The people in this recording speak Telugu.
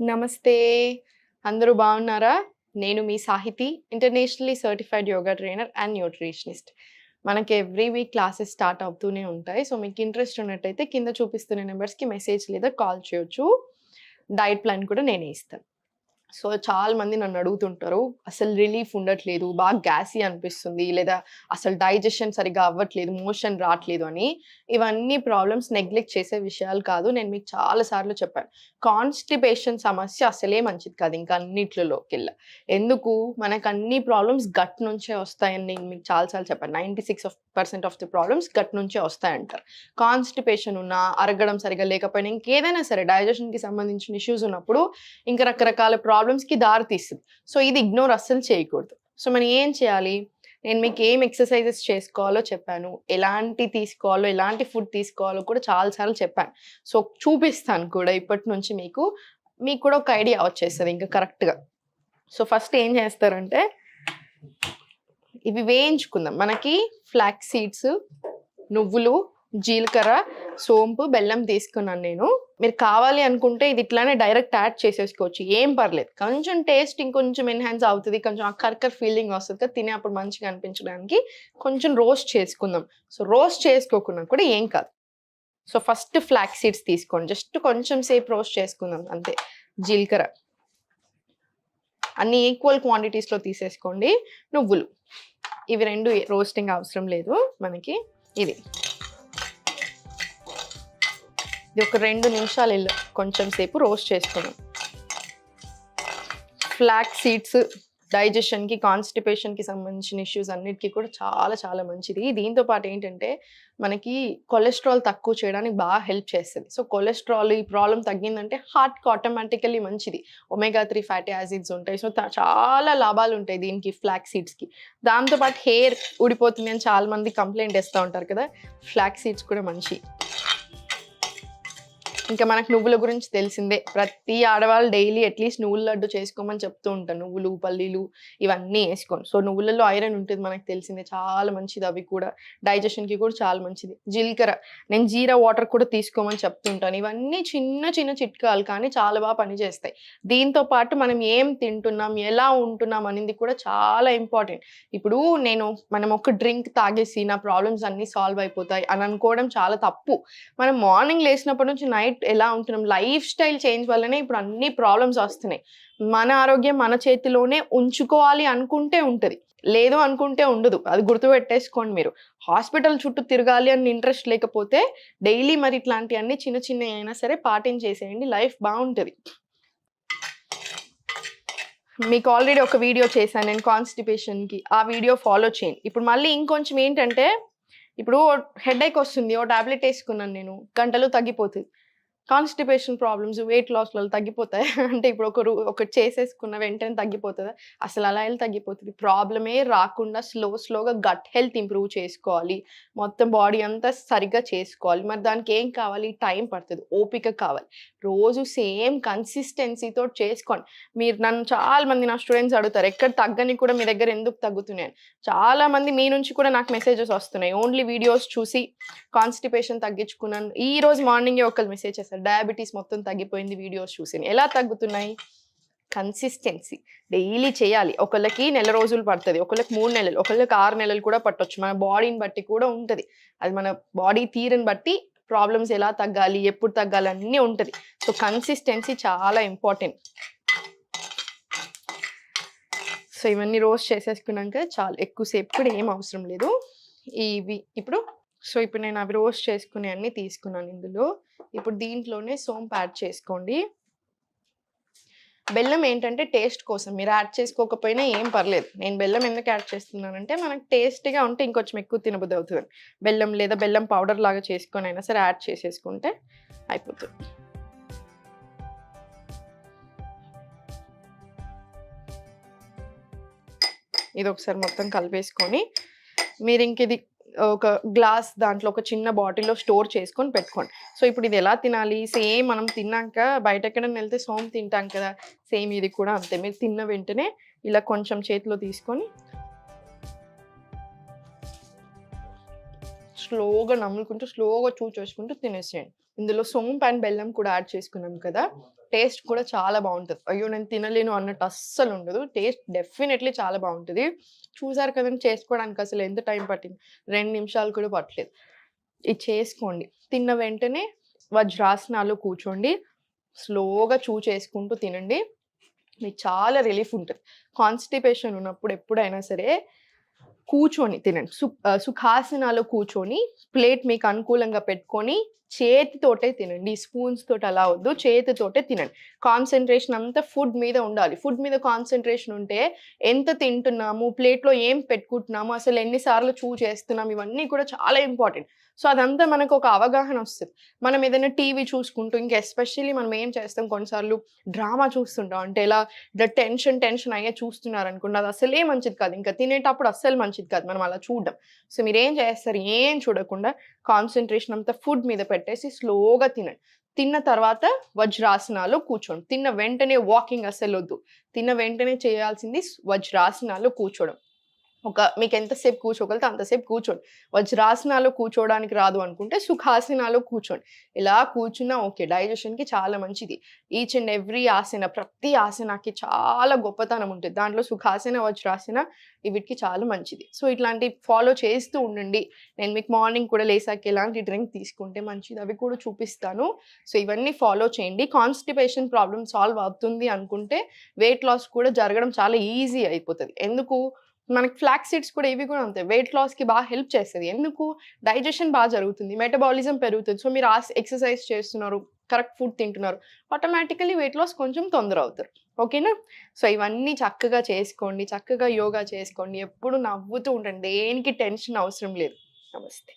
నమస్తే. అందరూ బాగున్నారా? నేను మీ Sahiti internationally certified yoga trainer and nutritionist. మనకి ఎవ్రీ వీక్ క్లాసెస్ స్టార్ట్ అవుతూనే ఉంటాయి. సో మీకు ఇంట్రెస్ట్ ఉన్నట్టయితే కింద చూపిస్తున్న నెంబర్స్కి మెసేజ్ లేదా కాల్ చేయొచ్చు. డైట్ ప్లాన్ కూడా నేనే ఇస్తాను. సో చాలా మంది నన్ను అడుగుతుంటారు అసలు రిలీఫ్ ఉండట్లేదు బాగా గ్యాసీ అనిపిస్తుంది లేదా అసలు డైజెషన్ సరిగా అవ్వట్లేదు మోషన్ రావట్లేదు అని. ఇవన్నీ ప్రాబ్లమ్స్ నెగ్లెక్ట్ చేసే విషయాలు కాదు నేను మీకు చాలా సార్లు చెప్పాను. కాన్స్టిపేషన్ సమస్య అసలే మంచిది కాదు ఇంకా అన్నిట్లలోకెళ్ళ ఎందుకు? మనకు అన్ని ప్రాబ్లమ్స్ గట్ నుంచే వస్తాయని నేను మీకు చాలాసార్లు చెప్పాను. Ninety six percent of the problems gut నుంచే వస్తాయంటారు. కాన్స్టిపేషన్ ఉన్నా అరగడం సరిగా లేకపోయినా ఇంకేదైనా సరే డైజెషన్కి సంబంధించిన ఇష్యూస్ ఉన్నప్పుడు ఇంకా రకరకాల ప్రాబ్లమ్స్కి దారి తీస్తుంది సో ఇది ఇగ్నోర్ అస్సలు చేయకూడదు. సో మనం ఏం చేయాలి? నేను మీకు ఏం ఎక్సర్సైజెస్ చేసుకోవాలో చెప్పాను. ఎలాంటి తీసుకోవాలో ఎలాంటి ఫుడ్ తీసుకోవాలో కూడా చాలాసార్లు చెప్పాను. సో చూపిస్తాను కూడా ఇప్పటి నుంచి మీకు. మీకు కూడా ఒక ఐడియా వచ్చేస్తుంది ఇంకా కరెక్ట్గా. సో ఫస్ట్ ఏం చేస్తారంటే ఇవి వేయించుకుందాం. మనకి ఫ్లాక్ సీడ్స్ నువ్వులు జీలకర్ర సోంపు బెల్లం తీసుకున్నాను నేను. మీరు కావాలి అనుకుంటే ఇది ఇట్లానే డైరెక్ట్ యాడ్ చేసేసుకోవచ్చు. ఏం పర్లేదు. కొంచెం టేస్ట్ ఇంకొంచెం ఎన్హాన్స్ అవుతుంది. కొంచెం ఆ కర్కర్ ఫీలింగ్ వస్తుంది కదా తినే అప్పుడు మంచిగా అనిపించడానికి కొంచెం రోస్ట్ చేసుకుందాం. సో రోస్ట్ చేసుకోకుండా కూడా ఏం కాదు. సో ఫస్ట్ ఫ్లాక్ సీడ్స్ తీసుకోండి. జస్ట్ కొంచెం సేపు రోస్ట్ చేసుకుందాం. అంతే. జీలకర్ర. అన్ని ఈక్వల్ క్వాంటిటీస్లో తీసేసుకోండి. నువ్వులు. ఇవి రెండు రోస్టింగ్ అవసరం లేదు మనకి. ఇది. ఇది ఒక రెండు నిమిషాలు కొంచెం సేపు రోస్ట్ చేసుకున్నాం ఫ్లాక్ సీడ్స్ డైజెషన్కి కాన్స్టిపేషన్కి సంబంధించిన ఇష్యూస్ అన్నిటికీ కూడా చాలా చాలా మంచిది. దీంతో పాటు ఏంటంటే మనకి కొలెస్ట్రాల్ తక్కువ చేయడానికి బాగా హెల్ప్ చేస్తుంది. సో కొలెస్ట్రాల్ ఈ ప్రాబ్లం తగ్గిందంటే హార్ట్కి ఆటోమేటికలీ మంచిది. ఒమేగా త్రీ ఫ్యాటీ యాసిడ్స్ ఉంటాయి. సో చాలా లాభాలు ఉంటాయి దీనికి ఫ్లాక్ సీడ్స్కి. దాంతోపాటు హెయిర్ ఊడిపోతుంది అని చాలా మంది కంప్లైంట్ ఇస్తూ ఉంటారు కదా ఫ్లాక్ సీడ్స్ కూడా మంచి. ఇంకా మనకు నువ్వుల గురించి తెలిసిందే. ప్రతి ఆడవాళ్ళు డైలీ అట్లీస్ట్ నువ్వుల లడ్డు చేసుకోమని చెప్తూ ఉంటాను నువ్వులు పల్లీలు ఇవన్నీ వేసుకోండి సో నువ్వులలో ఐరన్ ఉంటుంది మనకు తెలిసిందే. చాలా మంచిది అవి కూడా. డైజెషన్కి కూడా చాలా మంచిది. జీలకర్ర. నేను జీరా వాటర్ కూడా తీసుకోమని చెప్తుంటాను ఇవన్నీ చిన్న చిన్న చిట్కాలు కానీ చాలా బాగా పనిచేస్తాయి. దీంతో పాటు మనం ఏం తింటున్నాం ఎలా ఉంటున్నాం అనేది కూడా చాలా ఇంపార్టెంట్. ఇప్పుడు నేను మనం ఒక డ్రింక్ తాగేసి నా ప్రాబ్లమ్స్ అన్నీ సాల్వ్ అయిపోతాయి అని అనుకోవడం చాలా తప్పు. మనం మార్నింగ్ లేచినప్పటి నుంచి నైట్ ఎలా ఉంటున్నాం? లైఫ్ స్టైల్ చేంజ్ వల్లనే ఇప్పుడు అన్ని ప్రాబ్లమ్స్ వస్తున్నాయి. మన ఆరోగ్యం మన చేతిలోనే ఉంచుకోవాలి అనుకుంటే ఉంటుంది. లేదు అనుకుంటే ఉండదు. అది గుర్తుపెట్టేసుకోండి మీరు. హాస్పిటల్ చుట్టూ తిరగాలి అని ఇంట్రెస్ట్ లేకపోతే డైలీ మరి ఇట్లాంటివన్నీ చిన్న చిన్న అయినా సరే పాటించేసేయండి. లైఫ్ బాగుంటుంది. మీకు ఆల్రెడీ ఒక వీడియో చేశాను నేను కాన్స్టిపేషన్కి. ఆ వీడియో ఫాలో చేయండి. ఇప్పుడు మళ్ళీ ఇంకొంచెం ఏంటంటే ఇప్పుడు హెడ్ఏక్ వస్తుంది. ఓ టాబ్లెట్ వేసుకున్నాను నేను. గంటలు తగ్గిపోతుంది. కాన్స్టిపేషన్ ప్రాబ్లమ్స్ వెయిట్ లాస్లలో తగ్గిపోతాయి. అంటే ఇప్పుడు ఒక ఒకటి చేసేసుకున్న వెంటనే తగ్గిపోతుందా? అసలు అలా వెళ్ళి తగ్గిపోతుంది. ప్రాబ్లమే రాకుండా స్లో స్లోగా గట్ హెల్త్ ఇంప్రూవ్ చేసుకోవాలి. మొత్తం బాడీ అంతా సరిగ్గా చేసుకోవాలి. మరి దానికి ఏం కావాలి? టైం పడుతుంది. ఓపిక కావాలి. రోజు సేమ్ కన్సిస్టెన్సీతో చేసుకోండి. మీరు నన్ను చాలా మంది నా స్టూడెంట్స్ అడుగుతారు ఎక్కడ తగ్గని కూడా మీ దగ్గర ఎందుకు తగ్గుతున్నాయి? అని. చాలా మంది మీ నుంచి కూడా నాకు మెసేజెస్ వస్తున్నాయి. ఓన్లీ వీడియోస్ చూసి కాన్స్టిపేషన్ తగ్గించుకున్నాను. ఈ రోజు మార్నింగే ఒకళ్ళు మెసేజ్ అసలు డయాబెటీస్ మొత్తం తగ్గిపోయింది వీడియోస్ చూసి ఎలా తగ్గుతున్నాయి? కన్సిస్టెన్సీ డైలీ చేయాలి. ఒకళ్ళకి నెల రోజులు పడుతుంది. ఒకళ్ళకి మూడు నెలలు ఒకళ్ళకి ఆరు నెలలు కూడా పట్టొచ్చు. మన బాడీని బట్టి కూడా ఉంటుంది. అది మన బాడీ తీరుని బట్టి ప్రాబ్లమ్స్ ఎలా తగ్గాలి ఎప్పుడు తగ్గాలి అన్నీ ఉంటుంది. సో కన్సిస్టెన్సీ చాలా ఇంపార్టెంట్ సో ఇవన్నీ రోస్ట్ చేసేసుకున్నాక చాలా. ఎక్కువసేపు కూడా ఏం అవసరం లేదు. ఇవి ఇప్పుడు సో ఇప్పుడు నేను అవి రోస్ట్ చేసుకునే అన్ని తీసుకున్నాను ఇందులో. ఇప్పుడు దీంట్లోనే సోంపు యాడ్ చేసుకోండి. బెల్లం ఏంటంటే టేస్ట్ కోసం. మీరు యాడ్ చేసుకోకపోయినా ఏం పర్లేదు. నేను బెల్లం ఎందుకు యాడ్ చేస్తున్నానంటే మనకు టేస్ట్గా ఉంటే ఇంకొంచెం ఎక్కువ తినబుద్ధి అవుతుంది. బెల్లం లేదా బెల్లం పౌడర్ లాగా చేసుకొని అయినా సరే యాడ్ చేసేసుకుంటే అయిపోతుంది. ఇది ఒకసారి మొత్తం కలిపేసుకొని మీరు ఇంక ఇది ఒక గ్లాస్ దాంట్లో ఒక చిన్న బాటిల్లో స్టోర్ చేసుకొని పెట్టుకోండి. సో ఇప్పుడు ఇది ఎలా తినాలి? సేమ్ మనం తిన్నాక బయట ఎక్కడైనా వెళ్తే సోమ్ తింటాం కదా. సేమ్ ఇది కూడా అంతే. మీరు తిన్న వెంటనే ఇలా కొంచెం చేతిలో తీసుకొని స్లోగా నమ్ముకుంటూ స్లోగా చూసేసుకుంటూ తినేసేయండి. ఇందులో సోంపు అండ్ బెల్లం కూడా యాడ్ చేసుకున్నాం కదా. టేస్ట్ కూడా చాలా బాగుంటుంది. అయ్యో నేను తినలేను అన్నట్టు అస్సలు ఉండదు. టేస్ట్ డెఫినెట్లీ చాలా బాగుంటుంది. చూసారు కదండి చేసుకోవడానికి అసలు ఎంత టైం పట్టింది? రెండు నిమిషాలు కూడా పట్టలేదు. ఇది చేసుకోండి. తిన్న వెంటనే వజ్రాసనాలు కూర్చోండి. స్లోగా చూ చేసుకుంటూ తినండి. మీకు చాలా రిలీఫ్ ఉంటుంది. కాన్స్టిపేషన్ ఉన్నప్పుడు ఎప్పుడైనా సరే కూర్చొని తినండి. సు సుఖాసనాలో కూర్చొని ప్లేట్ మీకు అనుకూలంగా పెట్టుకొని చేతితోటే తినండి. స్పూన్స్ తోటి అలా వద్దు చేతితోటే తినండి. కాన్సన్ట్రేషన్ అంతా ఫుడ్ మీద ఉండాలి. ఫుడ్ మీద కాన్సన్ట్రేషన్ ఉంటే ఎంత తింటున్నాము ప్లేట్లో ఏం పెట్టుకుంటున్నాము అసలు ఎన్నిసార్లు చూ చేస్తున్నాము ఇవన్నీ కూడా చాలా ఇంపార్టెంట్. సో అదంతా మనకు ఒక అవగాహన వస్తుంది. మనం ఏదైనా టీవీ చూసుకుంటూ ఇంకా ఎస్పెషల్లీ మనం ఏం చేస్తాం కొన్నిసార్లు డ్రామా చూస్తుంటాం. అంటే ఇలా టెన్షన్ టెన్షన్ అయ్యే చూస్తున్నారు అనుకుంటే అది అసలే మంచిది కాదు. ఇంకా తినేటప్పుడు అస్సలు మంచిది కాదు. మనం అలా చూడడం. సో మీరు ఏం చేస్తారు? ఏం చూడకుండా కాన్సన్ట్రేషన్ అంతా ఫుడ్ మీద పెట్టేసి స్లోగా తినండి. తిన్న తర్వాత వజ్రాసనాలు కూర్చోండి. తిన్న వెంటనే వాకింగ్ అస్సలు వద్దు. తిన్న వెంటనే చేయాల్సింది వజ్రాసనాలు కూర్చోవడం. ఒక మీకు ఎంతసేపు కూర్చోగలితే అంతసేపు కూర్చోండి. వజ్రాసనాలు కూర్చోవడానికి రాదు అనుకుంటే సుఖాసనాలు కూర్చోండి. ఇలా కూర్చున్నా ఓకే డైజెషన్కి చాలా మంచిది. ఈచ్ అండ్ ఎవ్రీ ఆసన ప్రతి ఆసనకి చాలా గొప్పతనం ఉంటుంది. దాంట్లో సుఖాసన వజ్రాసన వీటికి చాలా మంచిది. సో ఇట్లాంటి ఫాలో చేస్తూ ఉండండి. నేను మీకు మార్నింగ్ కూడా లేసాక ఎలాంటి డ్రింక్ తీసుకుంటే మంచిది. అవి కూడా చూపిస్తాను. సో ఇవన్నీ ఫాలో చేయండి. కాన్స్టిపేషన్ ప్రాబ్లం సాల్వ్ అవుతుంది అనుకుంటే వెయిట్ లాస్ కూడా జరగడం చాలా ఈజీ అయిపోతుంది. ఎందుకు? మనకి ఫ్లాక్ సీడ్స్ కూడా ఇవి కూడా అంతే వెయిట్ లాస్కి బాగా హెల్ప్ చేస్తుంది ఎందుకు? డైజెషన్ బాగా జరుగుతుంది. మెటబాలిజం పెరుగుతుంది. సో మీరు ఎక్సర్సైజ్ చేస్తున్నారు. కరెక్ట్ ఫుడ్ తింటున్నారు. ఆటోమేటికలీ వెయిట్ లాస్ కొంచెం తొందర అవుతారు. ఓకేనా సో ఇవన్నీ చక్కగా చేసుకోండి. చక్కగా యోగా చేసుకోండి. ఎప్పుడు నవ్వుతూ ఉండండి. దేనికి టెన్షన్ అవసరం లేదు. నమస్తే.